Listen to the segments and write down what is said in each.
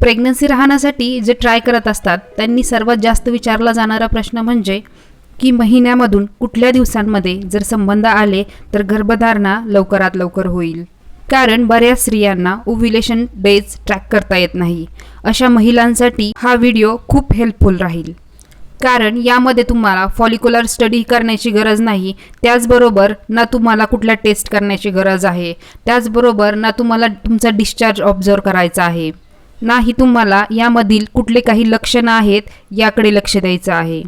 Pregnancy राहण्यासाठी जे try करत असतात त्यांनी सर्वात जास्त विचारला जाणारा प्रश्न म्हणजे की महिन्यामधून कुठल्या दिवसांमध्ये जर संबंध आले तर गर्भधारणा लवकरात लवकर होईल. कारण बऱ्याच स्त्रियांना ओव्युलेशन डेज ट्रॅक करता येत नाही. अशा महिलांसाठी हा व्हिडिओ खूप हेल्पफुल राहील. कारण यामध्ये तुम्हाला फॉलिक्युलर स्टडी करण्याची गरज नाही त्याचबरोबर ना तुम्हाला कुठल्या टेस्ट करण्याची गरज आहे त्याचबरोबर ना तुम्हाला तुमचा डिस्चार्ज ऑब्झर्व करायचा आहे. नाही तुम्हाला यामधील कुठले काही लक्षणं आहेत याकडे लक्ष द्यायचं आहे.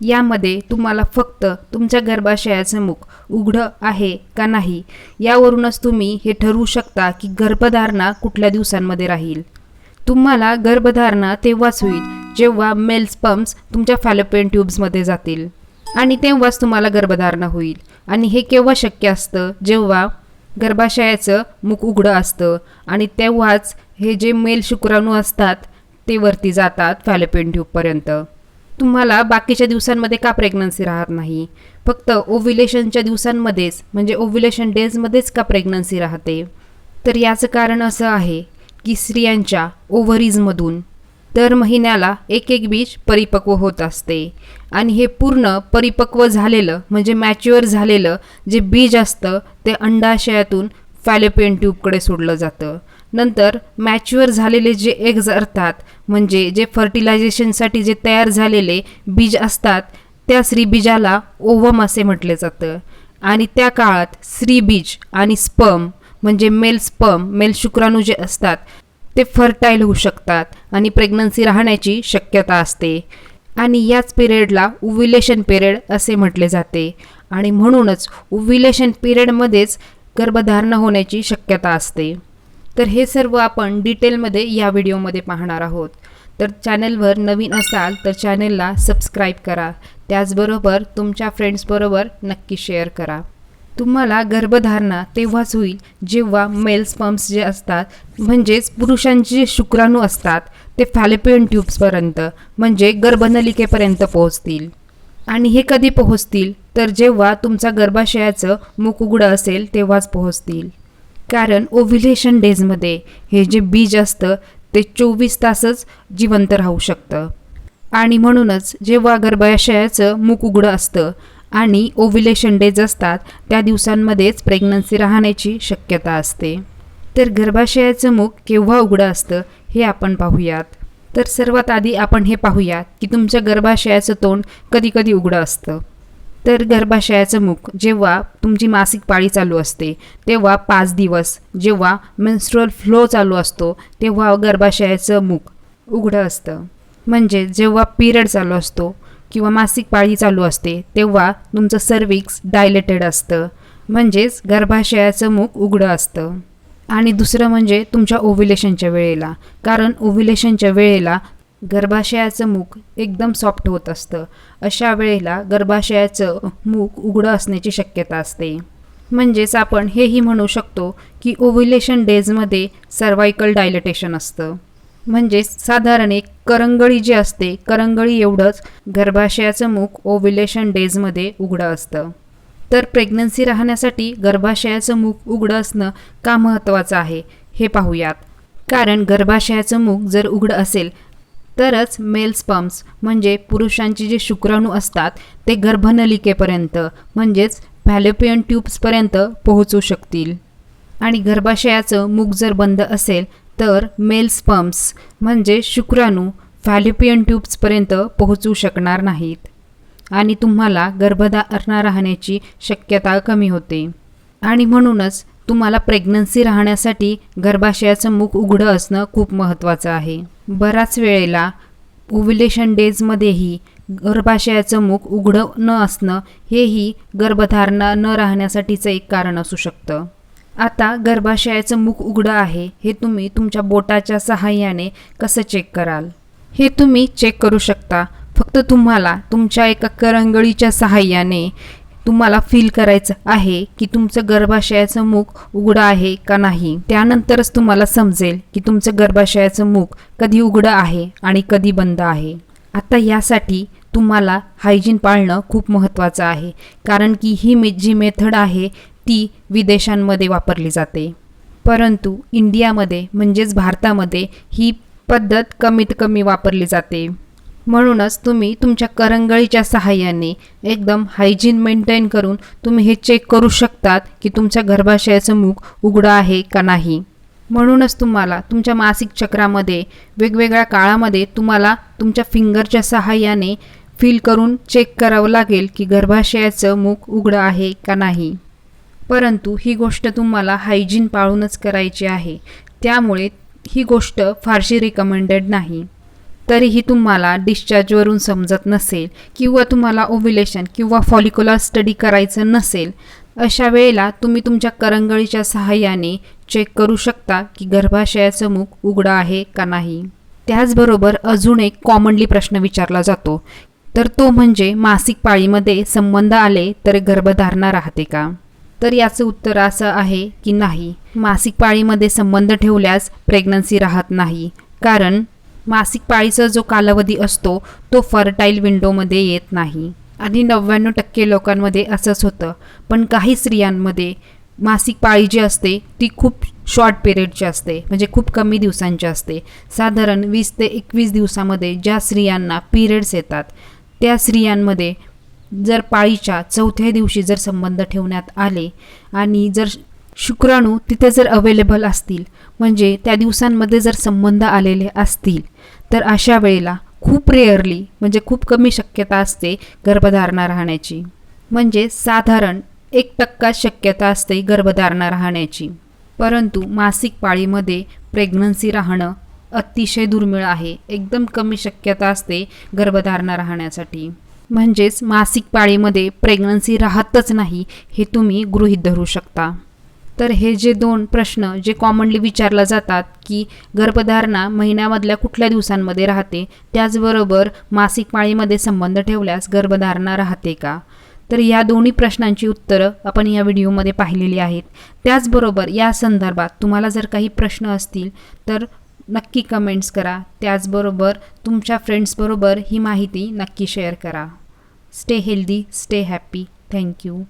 यामध्ये तुम्हाला फक्त तुमच्या गर्भाशयाचं मुख उघडं आहे का नाही यावरूनच तुम्ही हे ठरवू शकता की गर्भधारणा कुठल्या दिवसांमध्ये राहील. तुम्हाला गर्भधारणा तेव्हाच होईल जेव्हा मेल स्पम्स तुमच्या फॅलोपेन ट्यूब्समध्ये जातील आणि तेव्हाच तुम्हाला गर्भधारणा होईल. आणि हे केव्हा शक्य असतं? जेव्हा गर्भाशयाचं मुख उघडं असतं आणि तेव्हाच हे जे मेल शुक्राणू असतात ते वरती जातात फॅलोपेन ट्यूबपर्यंत. तुम्हाला बाकीच्या दिवसांमध्ये का प्रेग्नन्सी राहत नाही? फक्त ओव्युलेशनच्या दिवसांमध्येच म्हणजे ओव्युलेशन डेजमध्येच का प्रेग्नन्सी राहते? तर याचं कारण असं आहे की स्त्रियांच्या ओव्हरीजमधून दर महिन्याला एक एक बीज परिपक्व होत असते. आणि हे पूर्ण परिपक्व झालेलं म्हणजे मॅच्युअर झालेलं जे बीज असतं ते अंडाशयातून फॅलोपियन ट्यूबकडे सोडलं जातं. नंतर मॅच्युअर झालेले जे एग्ज असतात म्हणजे जे फर्टिलायझेशनसाठी जे तयार झालेले बीज असतात त्या श्रीबीजाला ओवम असे म्हटले जातं. आणि त्या काळात श्रीबीज आणि स्पम म्हणजे मेल स्पम मेल शुक्राणू जे असतात ते फर्टाईल होऊ शकतात आणि प्रेग्नन्सी राहण्याची शक्यता असते. आणि याच पिरियडला ओव्युलेशन पिरियड असे म्हटले जाते. आणि म्हणूनच ओव्युलेशन पिरियडमध्येच गर्भधारणा होण्याची शक्यता असते. तर हे सर्व आपण डिटेलमध्ये या व्हिडिओमध्ये पाहणार आहोत. तर चॅनलवर नवीन असाल तर चॅनलला सबस्क्राईब करा. त्याचबरोबर तुमच्या फ्रेंड्सबरोबर नक्की शेअर करा. तुम्हाला गर्भधारणा तेव्हाच होईल जेव्हा मेल स्पम्स जे असतात म्हणजेच पुरुषांचे जे शुक्राणू असतात ते फॅलेपियन ट्यूब्सपर्यंत म्हणजे गर्भनलिकेपर्यंत पोहोचतील. आणि हे कधी पोहोचतील? तर जेव्हा तुमचा गर्भाशयाचं मुख उघडं असेल तेव्हाच पोहोचतील. कारण ओव्हिलेशन डेजमध्ये हे जे बीज असतं ते चोवीस तासच जिवंत राहू शकतं. आणि म्हणूनच जेव्हा गर्भाशयाचं मुख उघडं असतं आणि ओव्हिलेशन डेज असतात त्या दिवसांमध्येच प्रेग्नन्सी राहण्याची शक्यता असते. तर गर्भाशयाचं मुख केव्हा उघडं असतं हे आपण पाहूयात. तर सर्वात आधी आपण हे पाहूयात की तुमच्या गर्भाशयाचं तोंड कधी कधी उघडं असतं. तर गर्भाशयाचं मुख. जेव्हा तुमची मासिक पाळी चालू असते तेव्हा पाच दिवस. जेव्हा मेन्स्ट्रुअल फ्लो चालू असतो तेव्हा गर्भाशयाचं मुख उघडं असतं. म्हणजे जेव्हा पिरियड चालू असतो किंवा मासिक पाळी चालू असते तेव्हा तुमचं सर्विक्स डायलेटेड असतं. म्हणजेच गर्भाशयाचं मुख उघडं असतं. आणि दुसरं म्हणजे तुमच्या ओव्युलेशनच्या वेळेला. कारण ओव्युलेशनच्या वेळेला गर्भाशयाचं मुख एकदम सॉफ्ट होत असतं. अशा वेळेला गर्भाशयाचं मुख उघडं असण्याची शक्यता असते. म्हणजेच आपण हेही म्हणू शकतो की ओव्युलेशन डेजमध्ये सर्वायकल डायलेटेशन असतं. म्हणजेच साधारण एक करंगळी जी असते करंगळी एवढंच गर्भाशयाचं मुख ओव्युलेशन डेजमध्ये उघडं असतं. तर प्रेग्नन्सी राहण्यासाठी गर्भाशयाचं मुख उघडं असणं का महत्त्वाचं आहे हे पाहूयात. कारण गर्भाशयाचं मुख जर उघडं असेल तरच मेल स्पम्स म्हणजे पुरुषांचे जे शुक्राणू असतात ते गर्भनलिकेपर्यंत म्हणजेच फॅलोपियन ट्यूब्सपर्यंत पोहोचू शकतील. आणि गर्भाशयाचं मुख जर बंद असेल तर मेल स्पम्स म्हणजे शुक्राणू व्हॅल्युपियन ट्यूब्सपर्यंत पोहोचू शकणार नाहीत. आणि तुम्हाला गर्भधारणा राहण्याची शक्यता कमी होते. आणि म्हणूनच तुम्हाला प्रेग्नन्सी राहण्यासाठी गर्भाशयाचं मुख उघडं असणं खूप महत्त्वाचं आहे. बराच वेळेला ओव्युलेशन डेजमध्येही गर्भाशयाचं मुख उघडं न असणं हेही गर्भधारणा न राहण्यासाठीचं एक कारण असू शकतं. आता गर्भाशयाचं मुख उघडं आहे हे तुम्ही तुमच्या बोटाच्या सहाय्याने कसं चेक कराल? हे तुम्ही चेक करू शकता. फक्त तुम्हाला तुमच्या एका करंगळीच्या सहाय्याने तुम्हाला फील करायचं आहे की तुमचं गर्भाशयाचं मुख उघडं आहे का नाही? त्यानंतरच तुम्हाला समजेल की तुमचं गर्भाशयाचं मुख कधी उघडं आहे आणि कधी बंद आहे. आता यासाठी तुम्हाला हायजीन पाळणं खूप महत्त्वाचं आहे कारण की ही मे जी मेथड आहे ती विदेशांमध्ये वापरली जाते. परंतु इंडियामध्ये म्हणजेच भारतामध्ये ही पद्धत कमीत कमी वापरली जाते. म्हणूनच तुम्ही तुमच्या करंगळीच्या सहाय्याने एकदम हायजीन मेंटेन करून तुम्ही हे चेक करू शकतात की तुमच्या गर्भाशयाचं मुख उघडं आहे का नाही. म्हणूनच तुम्हाला तुमच्या मासिक चक्रामध्ये वेगवेगळ्या काळामध्ये तुम्हाला तुमच्या फिंगरच्या सहाय्याने फील करून चेक करावं लागेल की गर्भाशयाचं मुख उघडं आहे का नाही. परंतु ही गोष्ट तुम्हाला हायजीन पाळूनच करायची आहे. त्यामुळे ही गोष्ट फारशी रिकमेंडेड नाही. तरीही तुम्हाला डिस्चार्जवरून समजत नसेल किंवा तुम्हाला ओव्युलेशन किंवा फॉलिक्युलर स्टडी करायचं नसेल अशा वेळेला तुम्ही तुमच्या करंगळीच्या सहाय्याने चेक करू शकता की गर्भाशयाचं मुख उघडं आहे का नाही. त्याचबरोबर अजून एक कॉमनली प्रश्न विचारला जातो तर तो म्हणजे मासिक पाळीमध्ये संबंध आले तर गर्भधारणा राहते का? तर याचं उत्तर असं आहे की नाही. मासिक पाळीमध्ये संबंध ठेवल्यास प्रेग्नन्सी राहत नाही कारण मासिक पाळीचा जो कालावधी असतो तो फर्टाईल विंडोमध्ये येत नाही. आणि नव्याण्णव टक्के लोकांमध्ये असंच होतं. पण काही स्त्रियांमध्ये मासिक पाळी जी असते ती खूप शॉर्ट पिरियडची असते. म्हणजे खूप कमी दिवसांची असते. साधारण वीस ते एकवीस दिवसामध्ये ज्या स्त्रियांना पिरियड्स येतात त्या स्त्रियांमध्ये जर पाळीच्या चौथ्या दिवशी जर संबंध ठेवण्यात आले आणि जर शुक्राणू तिथे जर अवेलेबल असतील म्हणजे त्या दिवसांमध्ये जर संबंध आलेले असतील तर अशा वेळेला खूप रेअरली म्हणजे खूप कमी शक्यता असते गर्भधारणा राहण्याची. म्हणजे साधारण एक टक्का शक्यता असते गर्भधारणा राहण्याची. परंतु मासिक पाळीमध्ये प्रेग्नन्सी राहणं अतिशय दुर्मिळ आहे. एकदम कमी शक्यता असते गर्भधारणा राहण्यासाठी. म्हणजेच मासिक पाळीमध्ये प्रेग्नन्सी राहतच नाही हे तुम्ही गृहीत धरू शकता. तर हे जे दोन प्रश्न जे कॉमनली विचारला जातात की गर्भधारणा महिन्यामधल्या कुठल्या दिवसांमध्ये राहते त्याचबरोबर मासिक पाळीमध्ये संबंध ठेवल्यास गर्भधारणा राहते का? तर या दोन्ही प्रश्नांची उत्तरं आपण या व्हिडिओमध्ये पाहिलेली आहेत. त्याचबरोबर या संदर्भात तुम्हाला जर काही प्रश्न असतील तर नक्की कमेंट्स करा. त्याचबरोबर तुमच्या फ्रेंड्सबरोबर ही माहिती नक्की शेअर करा. Stay healthy stay happy thank you